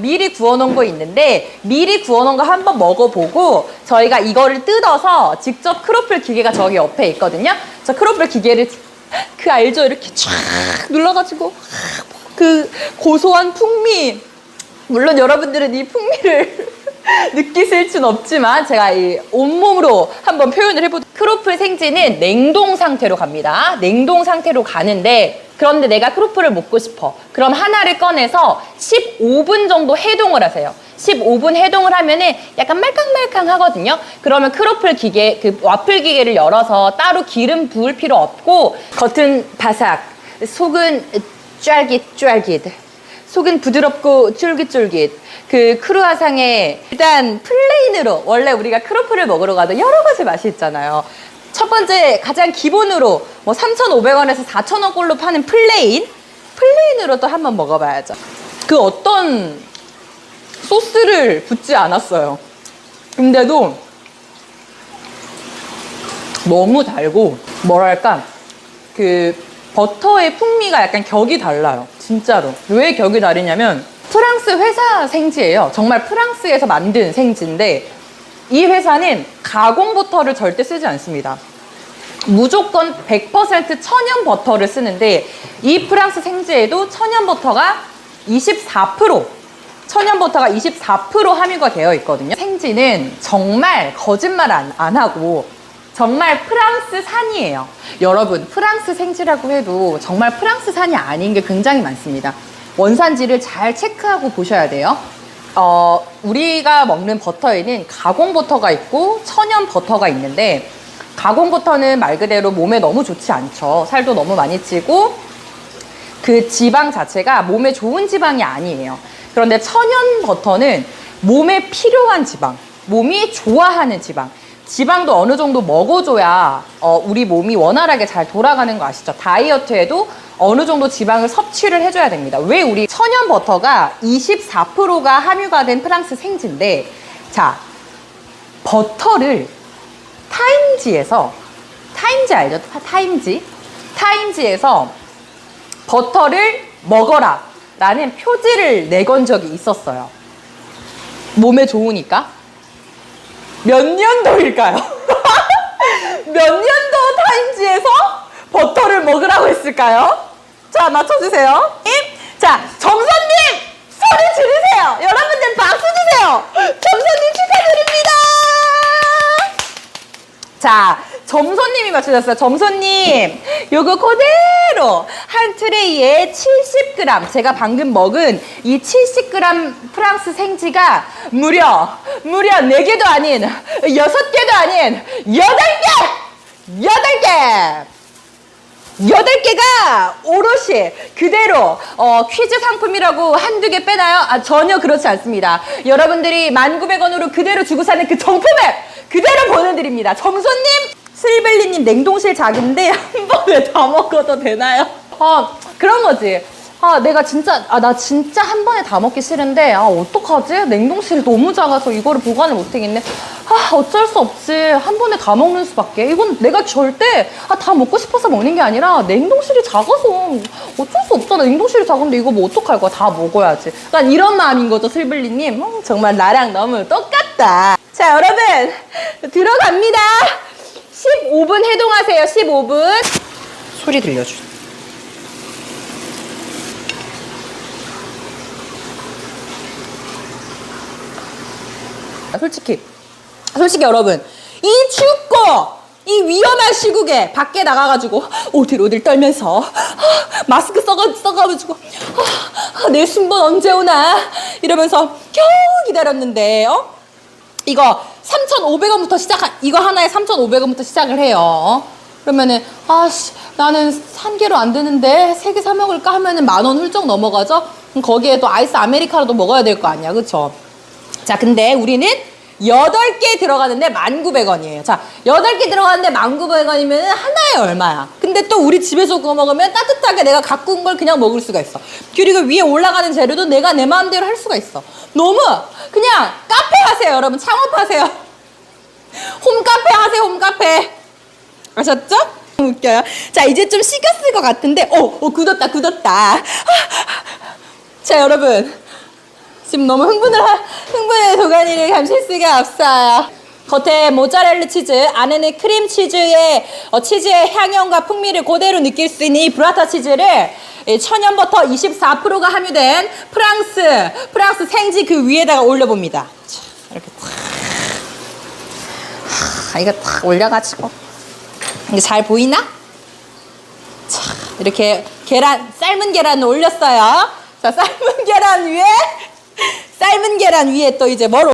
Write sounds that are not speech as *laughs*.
미리 구워놓은 거 있는데 미리 구워놓은 거 한번 먹어보고 저희가 이거를 뜯어서 직접 크로플 기계가 저기 옆에 있거든요. 저 크로플 기계를 *laughs* 그 알죠? 이렇게 쫙 눌러가지고 그 고소한 풍미 물론 여러분들은 이 풍미를 *laughs* 느끼실 순 없지만 제가 이 온몸으로 한번 표현을 해보 크로플 생지는 냉동 상태로 갑니다. 냉동 상태로 가는데 그런데 내가 크로플을 먹고 싶어. 그럼 하나를 꺼내서 15분 정도 해동을 하세요. 15분 해동을 하면은 약간 말캉말캉 하거든요. 그러면 크로플 기계, 그 와플 기계를 열어서 따로 기름 부을 필요 없고 겉은 바삭, 속은 쫄깃쫄깃. 속은 부드럽고 쫄깃쫄깃. 그 크루아상에 일단 플레인으로 원래 우리가 크로플을 먹으러 가도 여러 가지 맛이 있잖아요. 첫 번째 가장 기본으로 뭐 3,500원에서 4,000원 꼴로 파는 플레인 플레인으로 또 한번 먹어봐야죠. 그 어떤 소스를 붓지 않았어요. 근데도 너무 달고 뭐랄까 그 버터의 풍미가 약간 격이 달라요. 진짜로. 왜 격이 다르냐면 프랑스 회사 생지예요. 정말 프랑스에서 만든 생지인데 이 회사는 가공 버터를 절대 쓰지 않습니다. 무조건 100% 천연 버터를 쓰는데 이 프랑스 생지에도 천연 버터가 24% 천연 버터가 24% 함유가 되어 있거든요. 생지는 정말 거짓말 안, 안 하고 정말 프랑스 산이에요. 여러분, 프랑스 생지라고 해도 정말 프랑스 산이 아닌 게 굉장히 많습니다. 원산지를 잘 체크하고 보셔야 돼요. 어, 우리가 먹는 버터에는 가공 버터가 있고 천연 버터가 있는데 가공 버터는 말 그대로 몸에 너무 좋지 않죠. 살도 너무 많이 찌고 그 지방 자체가 몸에 좋은 지방이 아니에요. 그런데 천연 버터는 몸에 필요한 지방, 몸이 좋아하는 지방. 지방도 어느 정도 먹어줘야 어, 우리 몸이 원활하게 잘 돌아가는 거 아시죠? 다이어트에도 어느 정도 지방을 섭취를 해줘야 됩니다. 왜 우리 천연 버터가 24%가 함유가 된 프랑스 생지인데, 자, 버터를 타임지에서, 타임지 알죠? 타- 타임지? 타임지에서 버터를 먹어라 라는 표지를 내건 적이 있었어요. 몸에 좋으니까. 몇 년도일까요? *laughs* 몇 년도 타임지에서 버터를 먹으라고 했을까요? 자, 맞춰주세요. 자, 정선님! 소리 지르세요! 여러분들 박수 주세요! 정선님 축하드립니다! 자, 점선님이 맞추셨어요. 점선님, 요거 그대로 한 트레이에 70g, 제가 방금 먹은 이 70g 프랑스 생지가 무려, 무려 4개도 아닌, 6개도 아닌, 8개! 8개! 여덟 개가 오롯이 그대로 어, 퀴즈 상품이라고 한두 개 빼나요? 아, 전혀 그렇지 않습니다. 여러분들이 1,900원으로 그대로 주고 사는 그 정품을 그대로 보내드립니다. 정소님, 슬벨리님 냉동실 작은데 *laughs* 한 번에 다 먹어도 되나요? 어, 그런 거지. 아, 내가 진짜, 아, 나 진짜 한 번에 다 먹기 싫은데, 아, 어떡하지? 냉동실이 너무 작아서 이거를 보관을 못하겠네. 아, 어쩔 수 없지. 한 번에 다 먹는 수밖에. 이건 내가 절대, 아, 다 먹고 싶어서 먹는 게 아니라, 냉동실이 작아서 어쩔 수 없잖아. 냉동실이 작은데 이거 뭐 어떡할 거야. 다 먹어야지. 약간 이런 마음인 거죠, 슬블리님. 어, 정말 나랑 너무 똑같다. 자, 여러분, 들어갑니다. 15분 해동하세요, 15분. 소리 들려주세요. 솔직히 솔직히 여러분 이 춥고 이 위험한 시국에 밖에 나가가지고 오들오들 떨면서 아, 마스크 써가, 써가지고 아, 내 순번 언제 오나 이러면서 겨우 기다렸는데 어? 이거 3,500원부터 시작 이거 하나에 3,500원부터 시작을 해요 어? 그러면은 아씨 나는 한 개로 안 되는데 세 개 사 먹을까 하면은 만 원 훌쩍 넘어가죠 거기에 또 아이스 아메리카노도 먹어야 될 거 아니야 그쵸 자, 근데 우리는 8개 들어가는데 1,900원이에요. 자, 8개 들어가는데 1,900원이면 하나에 얼마야? 근데 또 우리 집에서 구워 먹으면 따뜻하게 내가 갖고 온 걸 그냥 먹을 수가 있어. 그리고 위에 올라가는 재료도 내가 내 마음대로 할 수가 있어. 너무 그냥 카페 하세요, 여러분. 창업하세요. 홈카페 하세요, *laughs* 홈카페. 아셨죠? 웃겨요. 자, 이제 좀 식었을 것 같은데, 어, 어, 굳었다, 굳었다. *laughs* 자, 여러분. 지금 너무 흥분을 하, 흥분의 도가니를 감출 수가 없어요. 겉에 모짜렐라 치즈, 안에는 크림 치즈의 어, 치즈의 향연과 풍미를 그대로 느낄 수 있는 이 브라타 치즈를 이 천연 버터 24%가 함유된 프랑스 프랑스 생지 그 위에다가 올려봅니다. 자, 이렇게 탁, 하, 이거 탁 올려가지고 이게 잘 보이나? 자, 이렇게 계란, 삶은 계란을 올렸어요. 자, 삶은 계란 위에, 삶은 계란 위에 또 이제 뭘